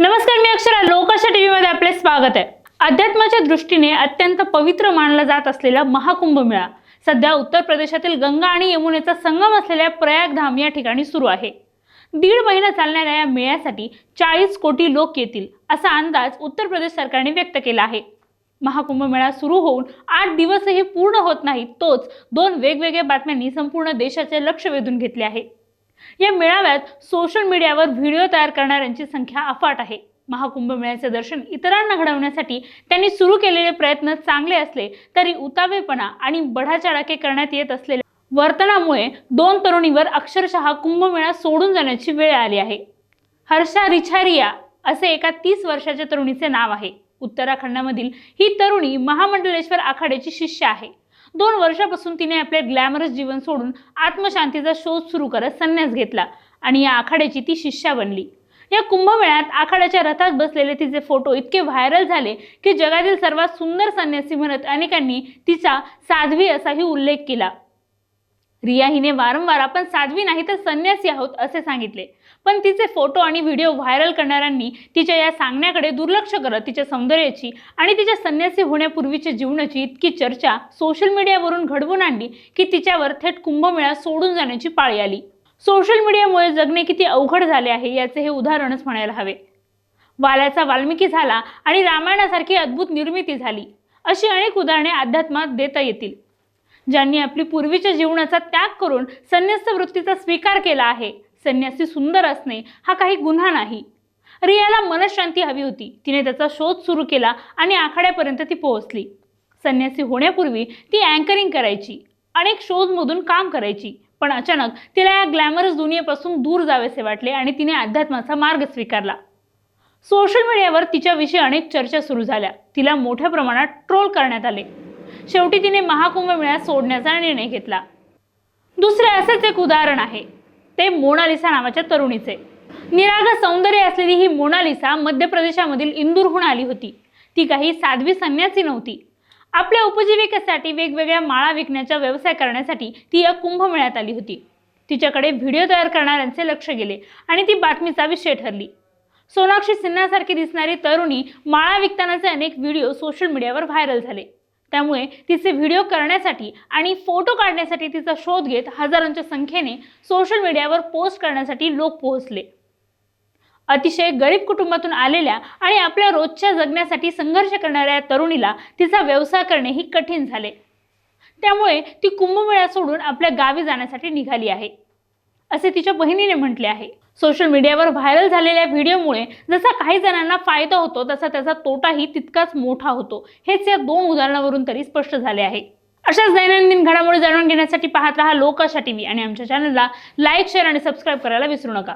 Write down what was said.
नमस्कार मी अक्षरा. लोकशा टीव्ही मध्ये आपले स्वागत आहे. अध्यात्माच्या दृष्टीने अत्यंत पवित्र मानला जात असलेला महाकुंभ मेळा सध्या उत्तर प्रदेशातील गंगा आणि यमुनेचा संगम असलेल्या प्रयागधाम या ठिकाणी सुरू आहे. दीड महिना चालणाऱ्या या मेळ्यासाठी चाळीस कोटी लोक येतील असा अंदाज उत्तर प्रदेश सरकारने व्यक्त केला आहे. महाकुंभ मेळा सुरू होऊन आठ दिवसही पूर्ण होत नाही तोच दोन वेगवेगळ्या बातम्यांनी संपूर्ण देशाचे लक्ष वेधून घेतले आहे. या मेळाव्यात सोशल मीडियावर व्हिडिओ तयार करणाऱ्यांची संख्या अफाट आहे. महाकुंभ मेळ्याचे दर्शन इतरांना घडवण्यासाठी त्यांनी सुरू केलेले प्रयत्न चांगले असले तरी उतावेपणा आणि बढाचाडाके करण्यात येत असलेल्या वर्तनामुळे दोन तरुणीवर अक्षरशः कुंभमेळा सोडून जाण्याची वेळ आली आहे. हर्षा रिछारिया असे एका तीस वर्षाच्या तरुणीचे नाव आहे. उत्तराखंडामधील ही तरुणी महामंडलेश्वर आखाड्याची शिष्य आहे. दोन वर्षापासून तिने आपले ग्लॅमरस जीवन सोडून आत्मशांतीचा शोध सुरू करत संन्यास घेतला आणि या आखाड्याची ती शिष्या बनली. या कुंभमेळ्यात आखाड्याच्या रथात बसलेले तिचे फोटो इतके व्हायरल झाले की जगातील सर्वात सुंदर संन्यासी म्हणत अनेकांनी तिचा साध्वी असाही उल्लेख केला. रिया हिने वारंवार आपण साध्वी नाही तर संन्यासी आहोत असे सांगितले. पण तिचे फोटो आणि व्हिडिओ व्हायरल करणाऱ्यांनी तिच्या या सांगण्याकडे दुर्लक्ष करत तिच्या सौंदर्याची आणि तिच्या संन्यासी होण्यापूर्वीच्या जीवनाची इतकी चर्चा सोशल मीडियावरून घडवून आणली की तिच्यावर थेट कुंभमेळा सोडून जाण्याची पाळी आली. सोशल मीडियामुळे जगणे किती अवघड झाले आहे याचे हे उदाहरणच म्हणायला हवे. वाल्याचा वाल्मिकी झाला आणि रामायणासारखी अद्भुत निर्मिती झाली. अशी अनेक उदाहरणे अध्यात्मात देता येतील. ज्यांनी आपली पूर्वीच्या जीवनाचा त्याग करून संन्यस्त वृत्तीचा स्वीकार केला आहे. संन्यासी सुंदर असणे हा काही गुन्हा नाही. रियाला मनशांती हवी होती. तिने त्याचा शोध सुरू केला आणि आखाड्यापर्यंत ती पोहोचली. संन्यासी होण्यापूर्वी ती अँकरिंग करायची. अनेक शोजमधून काम करायची. पण अचानक तिला या ग्लॅमरस दुनियेपासून दूर जावेसे वाटले आणि तिने अध्यात्माचा मार्ग स्वीकारला. सोशल मीडियावर तिच्याविषयी अनेक चर्चा सुरू झाल्या. तिला मोठ्या प्रमाणात ट्रोल करण्यात आले. शेवटी तिने महाकुंभ मेळ्यात सोडण्याचा निर्णय घेतला. दुसरे असेच एक उदाहरण आहे. ते मोनालिसा नावाच्या तरुणीचे. निरागस सौंदर्य असलेली ही मोनालिसा मध्य प्रदेशामधील इंदूरहून आली होती. ती काही साध्वी संन्यासी नव्हती. आपल्या उपजीविकेसाठी वेगवेगळ्या माळा विकण्याचा व्यवसाय करण्यासाठी ती या कुंभमेळ्यात आली होती. तिच्याकडे व्हिडिओ तयार करणाऱ्यांचे लक्ष गेले आणि ती बातमीचा विषय ठरली. सोनाक्षी सिन्हासारखी दिसणारी तरुणी माळा विकतानाचे अनेक व्हिडिओ सोशल मीडियावर व्हायरल झाले. त्यामुळे तिचे व्हिडिओ करण्यासाठी आणि फोटो काढण्यासाठी तिचा शोध घेत हजारांच्या संख्येने सोशल मीडियावर पोस्ट करण्यासाठी लोक पोहोचले. अतिशय गरीब कुटुंबातून आलेल्या आणि आपल्या रोजच्या जगण्यासाठी संघर्ष करणाऱ्या तरुणीला तिचा व्यवसाय करणे ही कठीण झाले. त्यामुळे ती कुंभमेळा सोडून आपल्या गावी जाण्यासाठी निघाली आहे. असे तिच्या बहिणीने म्हटले आहे. सोशल मीडियावर व्हायरल झालेल्या व्हिडिओमुळे जसा काही जणांना फायदा होतो तसा त्याचा तोटाही तितकाच मोठा होतो. हेच या दोन उदाहरणावरून तरी स्पष्ट झाले आहे. अशाच दैनंदिन घडामोडी जाणून घेण्यासाठी पाहत रहा लोकाशा टीव्ही आणि आमच्या चॅनलला लाईक शेअर आणि सबस्क्राईब करायला विसरू नका.